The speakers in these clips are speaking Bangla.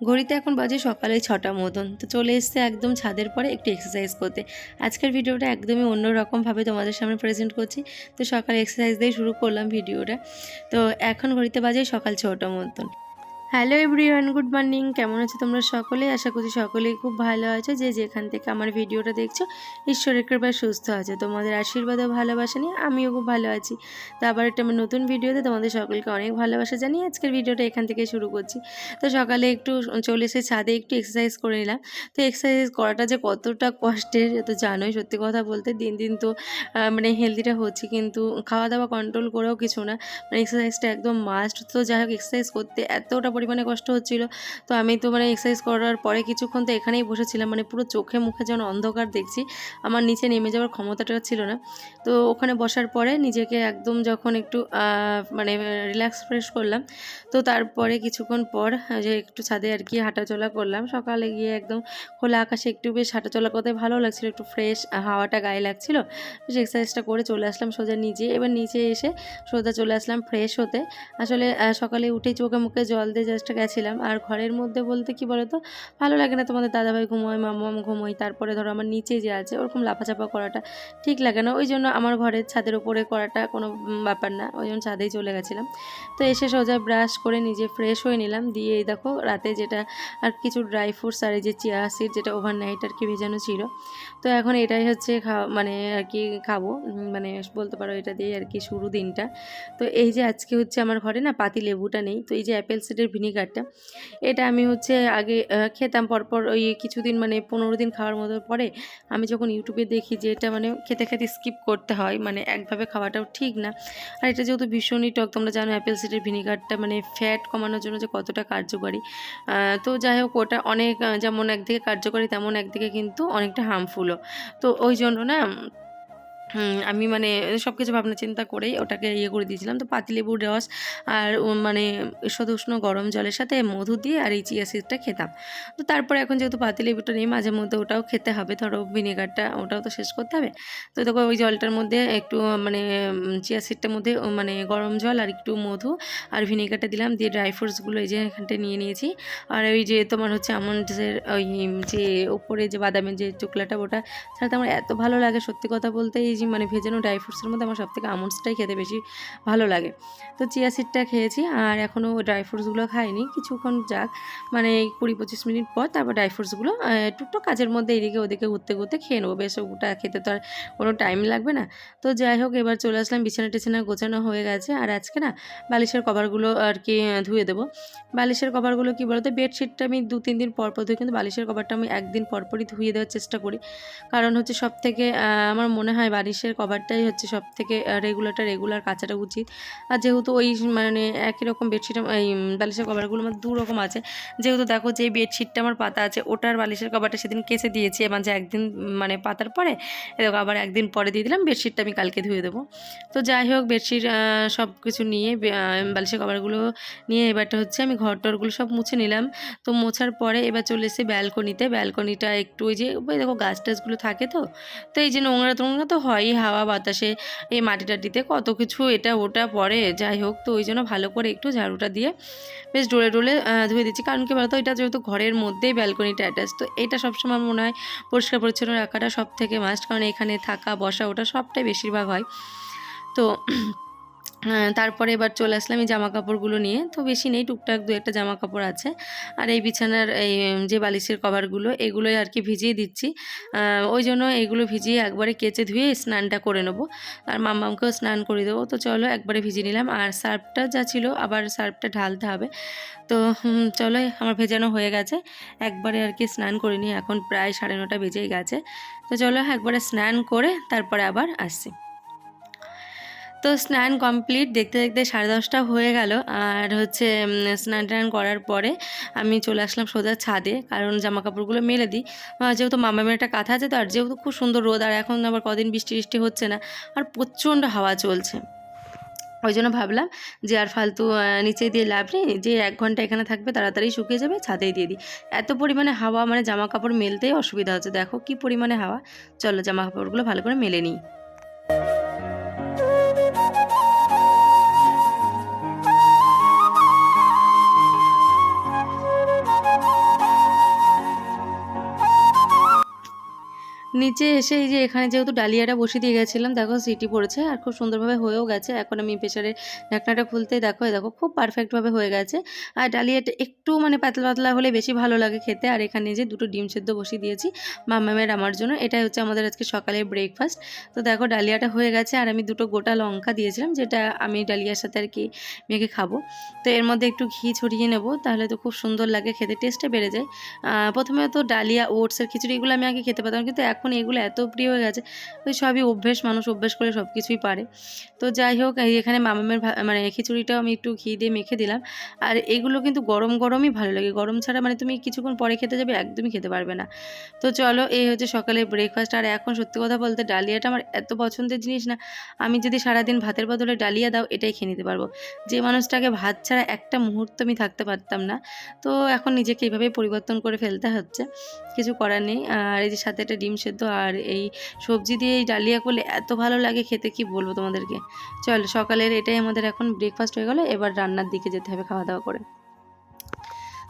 ঘড়িতে এখন বাজে সকালে ছটা মতন। তো চলে এসছে একদম ছাদের পরে একটু এক্সারসাইজ করতে। আজকের ভিডিওটা একদমই অন্যরকমভাবে তোমাদের সামনে প্রেজেন্ট করছি। তো সকালে এক্সারসাইজ দিয়ে শুরু করলাম ভিডিওটা। তো এখন ঘড়িতে বাজে সকাল ছটা মতন। হ্যালো এভরিওয়ান গুড মর্নিং কেমন আছো তোমরা সকলেই আশা করছি সকলেই খুব ভালো আছো। যে যেখান থেকে আমার ভিডিওটা দেখছ, ঈশ্বরের কৃপায় সুস্থ আছে। তোমাদের আশীর্বাদ ও ভালোবাসা নিয়ে আমিও খুব ভালো আছি। তো আবার একটা আমার নতুন ভিডিওতে তোমাদের সকলকে অনেক ভালোবাসা জানিয়ে আজকের ভিডিওটা এখান থেকে শুরু করছি। তো সকালে একটু চলে এসে ছাদে একটু এক্সারসাইজ করে নিলাম। তো এক্সারসাইজ করাটা যে কতটা কষ্টের তো জানোই সত্যি কথা বলতে। দিন দিন তো মানে হেলদিটা হচ্ছে, কিন্তু খাওয়া দাওয়া কন্ট্রোল করেও কিছু না। মানে এক্সারসাইজটা একদম মাস্ট তো যাই হোক এক্সারসাইজ করতে এতটা পরিমাণে কষ্ট হচ্ছিল। তো আমি তো মানে এক্সারসাইজ করার পরে কিছুক্ষণ তো এখানেই বসেছিলাম মানে পুরো চোখে মুখে যেন অন্ধকার দেখছি। আমার নিচে নেমে যাওয়ার ক্ষমতাটা ছিল না। তো ওখানে বসার পরে নিজেকে একদম যখন একটু মানে রিল্যাক্স ফ্রেশ করলাম, তো তারপরে কিছুক্ষণ পর যে একটু ছাদে আর কি হাঁটাচলা করলাম। সকালে গিয়ে একদম খোলা আকাশে একটু বেশ হাঁটাচলা করতে ভালো লাগছিল, একটু ফ্রেশ হাওয়াটা গায়ে লাগছিল। বেশ এক্সারসাইজটা করে চলে আসলাম সোজা নিচে এবার নিচে এসে সোজা চলে আসলাম ফ্রেশ হতে। আসলে সকালে উঠেই চোখে মুখে জল দিয়ে জাস্ট গেছিলাম। আর ঘরের মধ্যে বলতে কি বলো তো ভালো লাগে না তোমাদের দাদাভাই ঘুমোয় মামাম ঘুমোয়, তারপরে ধরো আমার নিচে যে আছে, ওরকম লাফাচাপা করাটা ঠিক লাগে না। ওই জন্য আমার ঘরের ছাদের উপরে করাটা কোনো ব্যাপার না। ওই জন্য ছাদেই চলে গেছিলাম। তো এসে সোজা ব্রাশ করে নিজে ফ্রেশ হয়ে নিলাম। দিয়ে এই দেখো, রাতে যেটা আর কিছু ড্রাই ফ্রুটস আর এই যে চিয়া সিড যেটা ওভারনাইট আর কি ভেজানো ছিল। তো এখন এটাই হচ্ছে খাওয়া মানে আর কি খাব। মানে বলতে পারো এটা দিয়ে আর কি শুরু দিনটা। তো এই যে আজকে হচ্ছে আমার ঘরে না পাতি লেবুটা নেই। তো এই যে অ্যাপেল সিডের ভিনিগারটা এটা আমি হচ্ছে আগে খেতাম পরপর ওই কিছুদিন মানে পনেরো দিন খাওয়ার মতো পরে আমি যখন ইউটিউবে দেখি যে এটা মানে খেতে খেতে স্কিপ করতে হয় মানে একভাবে খাওয়াটাও ঠিক না। আর এটা যেহেতু ভীষণই টক, তোমরা জানো অ্যাপেল সিডের ভিনিগারটা মানে ফ্যাট কমানোর জন্য যে কতটা কার্যকরী। তো যাই হোক, ওটা অনেক যেমন একদিকে কার্যকরী তেমন একদিকে কিন্তু অনেকটা হার্মফুলও তো ওই জন্য না আমি মানে সব কিছু ভাবনা চিন্তা করেই ওটাকে ইয়ে করে দিয়েছিলাম। তো পাতিলেবুর রস আর মানে ঈষদ উষ্ণ গরম জলের সাথে মধু দিয়ে আর এই চিয়া সিডটা খেতাম। তো তারপরে এখন যেহেতু পাতিলেবুটা নেই, মাঝে মধ্যে ওটাও খেতে হবে। ধরো ভিনেগারটা ওটাও তো শেষ করতে হবে। তো দেখো ওই জলটার মধ্যে একটু মানে চিয়া সিডটার মধ্যে মানে গরম জল আর একটু মধু আর ভিনেগারটা দিলাম। দিয়ে ড্রাই ফ্রুটসগুলো এই যে এখানটা নিয়ে নিয়েছি। আর ওই যে তোমার হচ্ছে আমন্ডসের ওই যে ওপরে যে বাদামের যে চোকলাটা, ওটা ছাড়া আমার এত ভালো লাগে সত্যি কথা বলতে। এই যে মানে ভেজানো ড্রাই ফ্রুটসের মধ্যে আমার সবথেকে আমন্ডসটাই খেতে বেশি ভালো লাগে। তো চিয়া সিডটা খেয়েছি আর এখনও ড্রাই ফ্রুটসগুলো খাইনি, কিছুক্ষণ যাক। মানে কুড়ি পঁচিশ মিনিট পর তারপর ড্রাই ফ্রুটসগুলো টুকটো কাজের মধ্যে এদিকে ওদিকে ঘুরতে ঘুরতে খেয়ে নেব। বেশ ওটা খেতে তো আর কোনো টাইম লাগবে না। তো যাই হোক, এবার চলে আসলাম, বিছানা টিছানা গোছানো হয়ে গেছে। আর আজকে না বালিশের কভারগুলো আর কি ধুয়ে দেবো। বালিশের কভারগুলো কি বলতো বেডশিটটা আমি দু তিন দিন পর পর ধুই, কিন্তু বালিশের কভারটা আমি একদিন পর পরই ধুয়ে দেওয়ার চেষ্টা করি। কারণ হচ্ছে সব থেকে আমার মনে হয় বালিশের কভারটাই হচ্ছে সব থেকে রেগুলারটা রেগুলার কাচাটা উচিত। আর যেহেতু ওই মানে একই রকম বেডশিট এই বালিশের কভারগুলো আমার দু রকম আছে, যেহেতু দেখো যে বেডশিটটা আমার পাতা আছে, ওটার বালিশের কভারটা সেদিন কেচে দিয়েছি এবং যে একদিন মানে পাতার পরে এরকম আবার একদিন পরে দিয়ে দিলাম বেডশিটটা আমি কালকে ধুয়ে দেবো। তো যাই হোক বেডশিট সব কিছু নিয়ে বালিশের কভারগুলো নিয়ে এবারটা হচ্ছে আমি ঘর টরগুলো সব মুছে নিলাম। তো মোছার পরে এবার চলে এসে ব্যালকনিতে ব্যালকনিটা একটু ওই যে, ওই দেখো গাছ টাছগুলো থাকে তো তো এই যে নোংরা টোংরা তো হয়ই হাওয়া বাতাসে এই মাটি টাটিতে কত কিছু এটা ওটা পরে। যাই হোক, তো ওই জন্য ভালো করে একটু ঝাড়ুটা দিয়ে বেশ ডোলে ডোলে ধুয়ে দিচ্ছি। কারণ কি বলতো, এটা যেহেতু ঘরের মধ্যেই ব্যালকনিটা অ্যাটাচ তো এটা সবসময় মনে হয় পরিষ্কার পরিচ্ছন্ন রাখাটা সব থেকে মাস্ট কারণ এখানে থাকা, বসা, ওটা সবটাই বেশিরভাগ হয়। তো তারপরে এবার চলে আসলাম এই জামা কাপড়গুলো নিয়ে। তো বেশি নেই, টুকটাক দু একটা জামা কাপড় আছে। আর এই বিছানার এই যে বালিশের কভারগুলো, এগুলোই আর কি ভিজিয়ে দিচ্ছি। ওই জন্য এগুলো ভিজিয়ে একবারে কেচে ধুয়ে স্নানটা করে নেব। আর মাম্মামকেও স্নান করে দেবো। তো চলো একবারে ভিজিয়ে নিলাম। আর সার্ফটা যা ছিল, আবার সার্ফটা ঢালতে হবে। তো চলো, আমার ভেজানো হয়ে গেছে। একবারে আর কি স্নান করে নিই এখন প্রায় সাড়ে নটা বেজেই গেছে। তো চলো একবারে স্নান করে তারপরে আবার আসছি। তো স্নান কমপ্লিট, দেখতে দেখতে সাড়ে দশটা হয়ে গেল। আর হচ্ছে স্নান টান করার পরে আমি চলে আসলাম সোজা ছাদে, কারণ জামা কাপড়গুলো মেলে দিই। যেহেতু মামামের একটা কাঁথা আছে, তো আর যেহেতু খুব সুন্দর রোদ, আর এখন আবার কদিন বৃষ্টি বৃষ্টি হচ্ছে না, আর প্রচণ্ড হাওয়া চলছে। ওই জন্য ভাবলাম যে আর ফালতু নিচে দিয়ে লাভ নেই, যে এক ঘণ্টা এখানে থাকবে তাড়াতাড়ি শুকিয়ে যাবে, ছাদেই দিয়ে দিই। এত পরিমাণে হাওয়া মানে জামা কাপড় মেলতেই অসুবিধা হচ্ছে, দেখো কি পরিমাণে হাওয়া। চলো জামা কাপড়গুলো ভালো করে মেলে নিই। নিচে এসে এই যে এখানে যেহেতু ডালিয়াটা বসিয়ে দিয়ে গেছিলাম, দেখো সিটি পড়েছে আর খুব সুন্দরভাবে হয়েও গেছে। এখন আমি প্রেশারের ঢাকনাটা খুলতে দেখো দেখো খুব পারফেক্টভাবে হয়ে গেছে। আর ডালিয়াটা একটু মানে পাতলা পাতলা হলে বেশি ভালো লাগে খেতে। আর এখানে যে দুটো ডিম সেদ্ধ বসিয়ে দিয়েছি মাম্মামের আমার জন্য, এটাই হচ্ছে আমাদের আজকে সকালের ব্রেকফাস্ট তো দেখো ডালিয়াটা হয়ে গেছে আর আমি দুটো গোটা লঙ্কা দিয়েছিলাম, যেটা আমি ডালিয়ার সাথে আর কি মেখে খাব। তো এর মধ্যে একটু ঘি ছড়িয়ে নেব, তাহলে তো খুব সুন্দর লাগে খেতে টেস্টে বেড়ে যায়। প্রথমে তো ডালিয়া ওটসের খিচুড়িগুলো আমি আগে খেতে পারতাম, কিন্তু এখন এগুলো এত প্রিয় হয়ে গেছে, ওই সবই অভ্যেস, মানুষ অভ্যেস করে সব কিছুই পারে। তো যাই হোক এখানে মামামের মানে খিচুড়িটাও আমি একটু ঘি দিয়ে মেখে দিলাম। আর এগুলো কিন্তু গরম, গরমই ভালো লাগে। গরম ছাড়া মানে তুমি কিছুক্ষণ পরে খেতে যাবে, একদমই খেতে পারবে না। তো চলো, এই হচ্ছে সকালে ব্রেকফাস্ট আর এখন সত্যি কথা বলতে ডালিয়াটা আমার এত পছন্দের জিনিস না, আমি যদি সারাদিন ভাতের বদলে ডালিয়া দাও, এটাই খেয়ে নিতে পারব। যে মানুষটাকে ভাত ছাড়া একটা মুহূর্ত আমি থাকতে পারতাম না। তো এখন নিজেকে এইভাবেই পরিবর্তন করে ফেলতে হচ্ছে। কিছু করার নেই। আর এই যে সাথে একটা ডিম সেদ্ধ আর এই সবজি দিয়ে এই ডালিয়া করলে এত ভালো লাগে খেতে, কি বলব তোমাদেরকে? চল, সকালের এটাই আমাদের এখন ব্রেকফাস্ট হয়ে গেলো, এবার রান্নার দিকে যেতে হবে খাওয়া দাওয়া করে।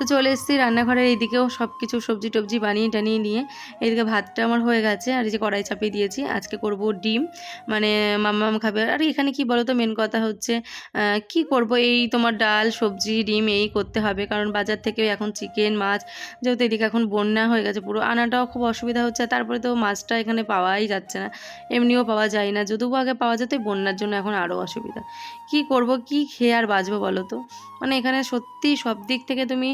তো চলে এসেছি রান্নাঘরের এইদিকেও সব কিছু সবজি টবজি বানিয়ে টানিয়ে নিয়ে। এইদিকে ভাতটা আমার হয়ে গেছে আর এই যে কড়াই চাপিয়ে দিয়েছি। আজকে করব ডিম মানে মাম্মাম খাবে। আর এখানে কি বলো তো মেন কথা হচ্ছে কি করব? এই তোমার ডাল, সবজি, ডিম এই করতে হবে। কারণ বাজার থেকে এখন চিকেন, মাছ, যেহেতু এদিকে এখন বন্যা হয়ে গেছে পুরো, আনাটাও খুব অসুবিধা হচ্ছে। তারপরে তো মাছটা এখানে পাওয়াই যাচ্ছে না। এমনিও পাওয়া যায় না। যদিও আগে পাওয়া যেত বন্যার জন্য এখন আরও অসুবিধা। কি করব? কি খেয়ে আর বাঁচবো বলো তো? মানে এখানে সত্যি সব দিক থেকে তুমি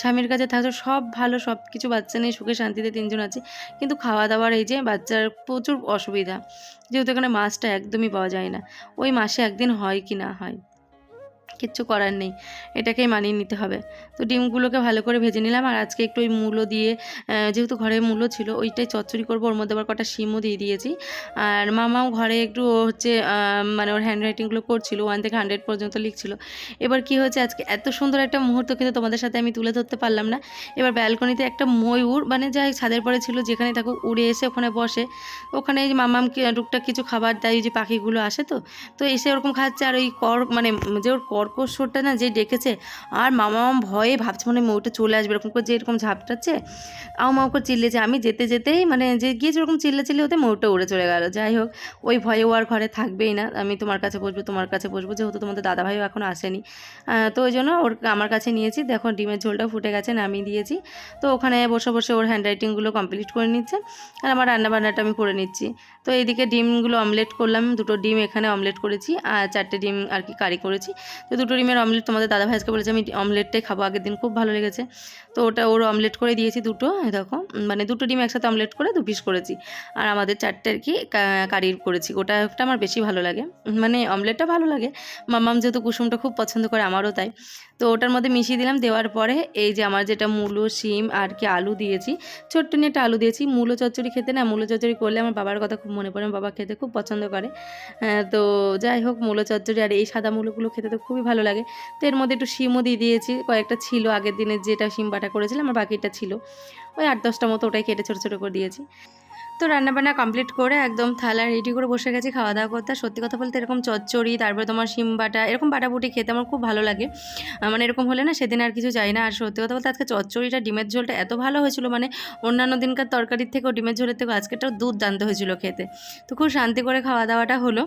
স্বামীর কাছে থাকছো সব ভালো, সব কিছু বাচ্চা নেই সুখে শান্তিতে তিনজন আছে। কিন্তু খাওয়া দাওয়ার এই যে বাচ্চার প্রচুর অসুবিধা। যেহেতু এখানে মাছটা একদমই পাওয়া যায় না। ওই মাসে একদিন হয় কি না হয়? কিচ্ছু করার নেই। এটাকেই মানিয়ে নিতে হবে। তো ডিমগুলোকে ভালো করে ভেজে নিলাম আর আজকে একটু ওই মূলো দিয়ে যেহেতু ঘরে মূলো ছিল, ওইটাই চচ্চড়ি করব। ওর মধ্যে আবার কটা শিমও দিয়ে দিয়েছি। আর মামাও ঘরে একটু হচ্ছে মানে ওর হ্যান্ড রাইটিংগুলো করছিল ওয়ান থেকে হান্ড্রেড পর্যন্ত লিখছিল। এবার কি হয়েছে, আজকে এত সুন্দর একটা মুহূর্ত কিন্তু তোমাদের সাথে আমি তুলে ধরতে পারলাম না। এবার ব্যালকনিতে একটা ময়ূর মানে যাই ছাদের পরে ছিল যেখানে থাকুক, উড়ে এসে ওখানে বসে। ওখানে মামামকে টুকটাক কিছু খাবার দেয় যে পাখিগুলো আসে তো তো এসে ওরকম খাচ্ছে আর ওই কর মানে যে ওর কর্কশ সুরটা না যে ডেকেছে, আর মামা মাম ভয়ে ভাবছে মানে ময়ূরটা চলে আসবে, এরকম করে যে এরকম ঝাপটাচ্ছে, আও মাও করে চিল্লেছে, আমি যেতে যেতেই মানে যে গিয়ে যেরকম চিল্লে চিল্লে হতে ময়ূরটা উড়ে চলে গেল। যাই হোক, ওই ভয়ে ও আর ঘরে থাকবেই না, আমি তোমার কাছে বসবো, তোমার কাছে বসবো, যেহেতু তোমাদের দাদাভাইও এখন আসেনি। তো ওই জন্য ওর আমার কাছে নিয়েছি, দেখো ডিমের ঝোলটা ফুটে গেছে, নামিয়ে দিয়েছি। তো ওখানে বসে বসে ওর হ্যান্ড রাইটিংগুলো কমপ্লিট করে নিচ্ছে, আর আমার রান্না বান্নাটা আমি করে নিচ্ছি। তো এইদিকে ডিমগুলো অমলেট করলাম, দুটো ডিম এখানে অমলেট করেছি, আর চারটে ডিম আর কি কারি করেছি। তো দুটো ডিমের অমলেট তোমাদের দাদা ভাইজকে বলেছে, আমি অমলেটটাই খাব, আগের দিন খুব ভালো লেগেছে। তো ওটা ওর অমলেট করে দিয়েছি দুটো দেখো মানে দুটো ডিম একসাথে অমলেট করে দু পিস করেছি। আর আমাদের চারটে আর কি কা- কারি করেছি ওটা একটা আমার বেশি ভালো লাগে। মানে অমলেটটা ভালো লাগে, মামাম যেহেতু কুসুমটা খুব পছন্দ করে, আমারও তাই। তো ওটার মধ্যে মিশিয়ে দিলাম, দেওয়ার পরে এই যে আমার যেটা মূলো, শিম আর কি আলু দিয়েছি, ছোট্ট নিয়ে একটা আলু দিয়েছি। মূলো চচ্চড়ি খেতে না, মূলো চচ্চড়ি করলে আমার বাবার কথা খুব মনে পড়ে, বাবা খেতে খুব পছন্দ করে। তো যাই হোক, মূলো চচ্চড়ি আর এই সাদা মূলোগুলো খেতে তো খুবই ভালো লাগে। তো এর মধ্যে একটু শিমও দিয়ে দিয়েছি। কয়েকটা ছিল আগের দিনের যেটা শিম বাটা করেছিলাম, আর বাকিটা ছিল। ওই আট দশটা মতো ওটাই কেটে ছোটো ছোটো করে দিয়েছি। তো রান্নাবান্না কমপ্লিট করে একদম থালা রেডি করে বসে গেছি খাওয়া দাওয়া করতে সত্যি কথা বলতে এরকম চচ্চড়ি, তারপরে তোমার শিম বাটা, এরকম বাটাবুটি খেতে আমার খুব ভালো লাগে। মানে এরকম হলে না সেদিন আর কিছু চাই না। আর সত্যি কথা বলতে আজকে চচ্চড়িটা ডিমের ঝোলটা এত ভালো হয়েছিল মানে অন্যান্য দিনকার তরকারির থেকেও ডিমের ঝোলের থেকেও আজকেটাও দুধ জানতে হয়েছিল খেতে। তো খুব শান্তি করে খাওয়া দাওয়াটা হলো।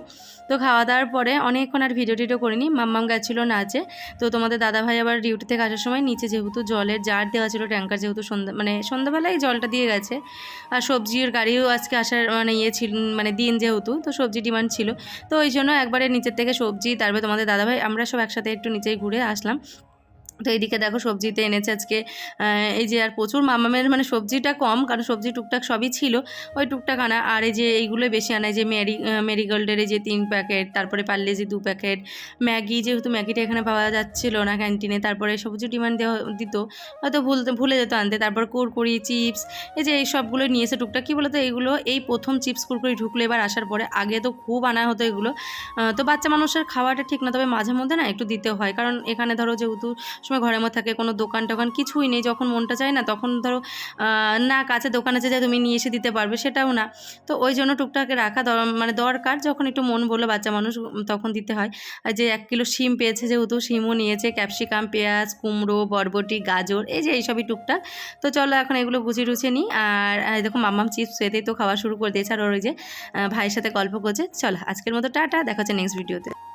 তো খাওয়া দাওয়ার পরে অনেকক্ষণ আর ভিডিও টিডিও করিনি, মাম্মাম গেছিল নাচে। তো তোমাদের দাদাভাই আবার ডিউটি থেকে আসার সময় নিচে যেহেতু জলের জার দেওয়া ছিল ট্যাঙ্কার যেহেতু সন্ধ্যা মানে সন্ধ্যাবেলায় জলটা দিয়ে গেছে। আর সবজির গাড়িও আজকে আসার মানে ইয়ে ছিল মানে দিন যেহেতু, তো সবজি ডিমান্ড ছিল। তো ওই জন্য একবারে নিচের থেকে সবজি, তারপরে তোমাদের দাদাভাই, আমরা সব একসাথে একটু নিচেই ঘুরে আসলাম। তো এইদিকে দেখো সবজিতে এনেছে আজকে এই যে আর প্রচুর মামামের মানে সবজিটা কম, কারণ সবজি টুকটাক সবই ছিল, ওই টুকটাক আনা, আর এই যে এইগুলো বেশি আনা যে মেরি মেরিগোল্ডের এই যে তিন প্যাকেট, তারপরে পারলে যে দু প্যাকেট, ম্যাগি যেহেতু ম্যাগিটা এখানে পাওয়া যাচ্ছিল না ক্যান্টিনে, তারপরে সবজি ডিমান্ড দেওয়া দিত, হয়তো ভুলতে ভুলে যেত আনতে, তারপর কুরকুরি, চিপস, এই যে এই সবগুলো নিয়ে এসে টুকটাক, কী বলতো এইগুলো, এই প্রথম চিপস কুরকুরি ঢুকলো এবার আসার পরে, আগে তো খুব আনা হতো এগুলো তো বাচ্চা মানুষের খাওয়াটা ঠিক না, তবে মাঝে মধ্যে না একটু দিতে হয়, কারণ এখানে ধরো যেহেতু সময় ঘরের মধ্যে থাকে, কোনো দোকান টোকান কিছুই নেই, যখন মনটা চায় না, তখন ধরো না, কাছে দোকান আছে যে তুমি নিয়ে এসে দিতে পারবে, সেটাও না। তো ওই জন্য টুকটাকে রাখা মানে দরকার, যখন একটু মন বলল, বাচ্চা মানুষ তখন দিতে হয়। আর যে এক কিলো শিম পেয়েছে যেহেতু, শিমও নিয়েছে, ক্যাপসিকাম, পেঁয়াজ, কুমড়ো, বরবটি, গাজর, এই যে এইসবই টুকটাক। তো চলো এখন এগুলো গুছিয়ে টুছিয়ে নিই, আর দেখো মাম্মাম চিপস পেতেই তো খাওয়া শুরু করে দিয়েছে, আর ওই যে ভাইয়ের সাথে গল্প করছে। চলো, আজকের মতো টাটা, দেখা হচ্ছে নেক্সট ভিডিওতে